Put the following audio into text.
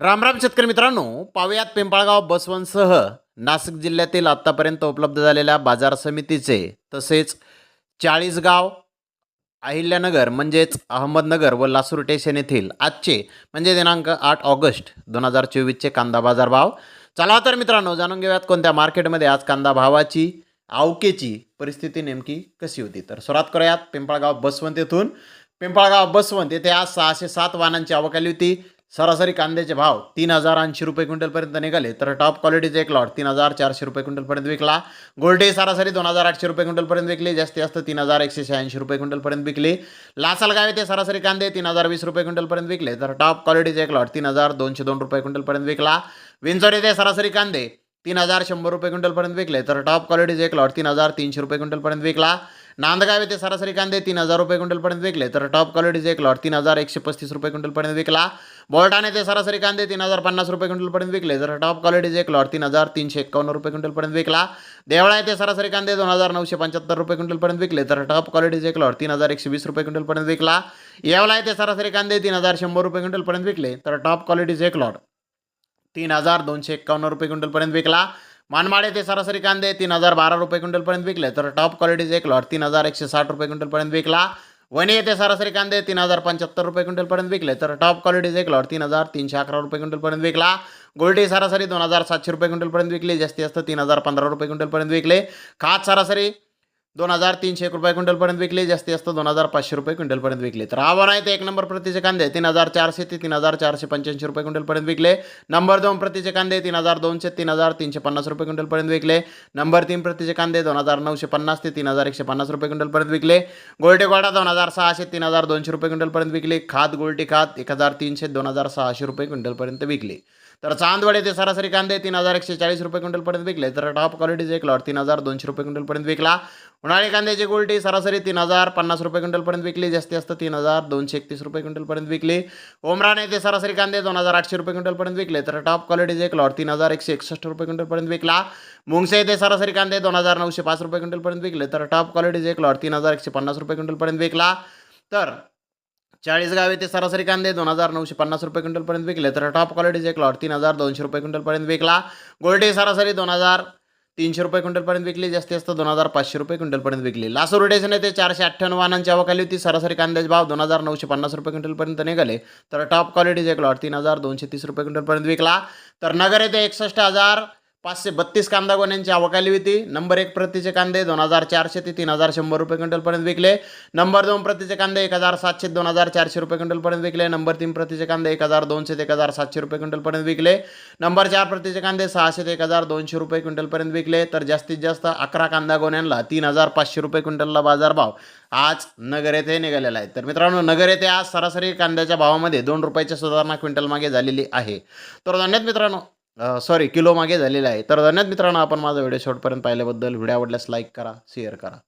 रामराम शेतकरी मित्रांनो पावयात पिंपळगाव बसवनसह नाशिक जिल्ह्यातील आत्तापर्यंत उपलब्ध झालेल्या बाजार समितीचे तसेच चाळीसगाव अहिल्यानगर म्हणजेच अहमदनगर व लासूर स्टेशन येथील आजचे म्हणजे दिनांक आठ ऑगस्ट दोन हजार चोवीसचे कांदा बाजार भाव चला तर मित्रांनो जाणून घेऊयात कोणत्या मार्केटमध्ये आज कांदा भावाची आवकेची परिस्थिती नेमकी कशी होती. तर सुरुवात करूयात पिंपळगाव बसवंत येथून. पिंपळगाव बसवंत येथे आज सहाशे सात वाहनांची आवक आली होती. सरासरी कांद्याचे भाव तीन हजार ऐंशी रुपये क्विंटलपर्यंत निघाले. तर टॉप क्वालिटीचे एक लॉट तीन हजार चारशे रुपये क्विंटलपर्यंत विकला. गोल्डे सरासरी दोन हजार आठशे रुपये क्विंटलपर्यंत विकले. जास्तीत जास्त तीन हजार एकशे शहाऐंशी रुपये क्विंटलपर्यंत विकले. लासलगाव येथे सरासरी कांदे तीन हजार वीस रुपये क्विंटलपर्यंत विकले. तर टॉप क्वालिटीचे एक लॉट तीन हजार दोनशे दोन रुपये क्विंटलपर्यंत विकला. विंचोर येथे सरासरी कांदे तीन हजार शंभर रुपये क्विंटलपर्यंत विकले. तर टॉप क्वालिटीचे एक लॉट तीन हजार तीनशे रुपये क्विंटलपर्यंत विकला. नांदगाव येथे सरासरी कांदे तीन हजार रुपये क्विंटलपर्यंत विकले. तर टॉप क्वालिटीचे एक लॉट तीन हजार एकशे पस्तीस रुपये क्विंटलपर्यंत विकला. बोलटाण येथे सरासरी कांदे तीन हजार पन्नास रुपये क्विंटलपर्यंत विकले. तर टॉप क्वालिटीचे एक लॉट तीन हजार तीनशे एक्कावन्न रुपये क्विंटलपर्यंत विकला. देवळा येथे सरासरी कांदे दोन हजार नऊशे पंच्याहत्तर रुपये क्विंटलपर्यंत विकले. तर टॉप क्वालिटीचे एक लॉट तीन हजार एकशे वीस रुपये क्विंटलपर्यंत विकला. येवला येथे सरासरी कांदे तीन हजार शंभर रुपये क्विंटलपर्यंत विकले. तर टॉप क्वालिटीचे एक लॉट तीन हजार दोनशे एक्कावन्न रुपये क्विंटलपर्यंत विकला. मानमाडे येथे सरासरी कांदे तीन हजार बारा रुपये क्विंटलपर्यंत विकले. तर टॉप क्वालिटीचे एक लॉट तीन हजार एकशे साठ रुपये क्विंटलपर्यंत विकला. वणी येथे सरासरी कांदे तीन हजार पंच्याहत्तर रुपये क्विंटलपर्यंत विकले. तर टॉप क्वालिटीचे एक लॉट तीन हजार तीनशे अकरा रुपये क्विंटलपर्यंत विकला. गोल्डी सरासरी दोन हजार सातशे रुपये क्विंटलपर्यंत विकली. जास्ती जास्त तीन हजार पंधरा रुपये क्विंटलपर्यंत विकले. खात सरासरी दोन हजार तीनशे एक रुपये क्विंटलपर्यंत विकले जास्तीत जास्त दोन हजार पाचशे रुपये क्विंटलपर्यंत विकले. तर आव्हान आहे ते एक नंबर प्रतीचे कांदे. तीन हजार चारशे ते तीन हजार चारशे पंच्याऐंशी रुपये क्विंटलपर्यंत विकले. नंबर दोन प्रतीचे कांदे तीन हजार दोनशे तीन हजार तीनशे पन्नास रुपये क्विंटलपर्यंत विकले. नंबर तीन प्रतीचे कांदे दोन हजार नऊशे पन्नास ते तीन हजार एकशे पन्नास रुपये क्विंटलपर्यंत विकले. गोल्टेगोडा दोन हजार सहाशे तीन हजार दोनशे रुपये क्विंटलपर्यंत विकले. खात गोल्टी खात एक हजार तीनशे दोन हजार सहाशे रुपये क्विंटलपर्यंत विकले. तर चांदवडे ते सरासरी कांदे तीन हजार एकशे चाळीस रुपये क्विंटलपर्यंत विकले. तर टॉप क्वालिटीचे एक लॉट तीन हजार दोनशे रुपये क्विंटलपर्यंत विकला. उन्हाळी कांद्याची गोल्टी सरासरी तीन हजार पन्नास रुपये क्विंटलपर्यंत विकली. जास्ती जास्त तीन हजार दोनशे एकतीस रुपये क्विंटलपर्यंत विकली. ओमरान येथे सरासरी कांदे दोन हजार आठशे रुपये क्विंटलपर्यंत विकले. तर टॉप क्वालिटीचे एक लॉट तीन हजार एकशे एकसष्ट रुपये क्विंटलपर्यंत विकला. मुंगसे येथे सरासरी कांदे दोन हजार नऊशे पाच रुपये क्विंटलपर्यंत विकले. तर टॉप क्वालिटीचे एक लॉट तीन हजार एकशे पन्नास रुपये क्विंटलपर्यंत विकला. तर चाळीसगाव येथे सरासरी कांदे दोन हजार नऊशे पन्नास रुपये क्विंटलपर्यंत विकले. तर टॉप क्वालिटीचे एक लॉट तीन हजार दोनशे रुपये क्विंटलपर्यंत विकला. गोल्डे सरासरी दोन हजार तीनशे रुपये क्विंटलपर्यंत विकली जास्तीत जास्त दोन हजार पाचशे रुपये क्विंटलपर्यंत विकली. लासूर रोटेशन येथे चारशे अठ्ठ्याण्णव वाहनांची आवक आली होती. सरासरी कांद्याचे भाव दोन हजार नऊशे पन्नास रुपये क्विंटलपर्यंत निघाले. तर टॉप क्वालिटीचे एक लॉट तीन हजार दोनशे तीस रुपये क्विंटलपर्यंत विकला. तर नगर येथे एकसष्ट हजार पाचशे बत्तीस कांदा गोण्यांची आवक आली होती. नंबर एक प्रतीचे कांदे दोन हजार चारशे ते तीन हजार शंभर रुपये क्विंटलपर्यंत विकले. नंबर दोन प्रतीचे कांदे एक हजार सातशे दोन हजार चारशे रुपये क्विंटलपर्यंत विकले. नंबर तीन प्रतीचे कांदे एक हजार दोनशे ते एक हजार सातशे रुपये क्विंटलपर्यंत विकले. नंबर चार प्रतीचे कांदे सहाशे ते एक हजार दोनशे रुपये क्विंटलपर्यंत विकले. तर जास्तीत जास्त अकरा कांदा गोण्यांना तीन हजार पाचशे रुपये क्विंटलला बाजारभाव आज नगर येथे निघालेला आहे. तर मित्रांनो नगर येथे आज सरासरी कांद्याच्या भावामध्ये दोन रुपयाच्या सुधारणा क्विंटल मागे झालेली आहे. तर धन्यवाद मित्रांनो. सॉरी किलो मागे झालेला आहे. तर धन्यवाद मित्रांनो आपण माझा व्हिडिओ शेवटपर्यंत पाहिल्याबद्दल. व्हिडिओ आवडल्यास लाईक करा शेअर करा.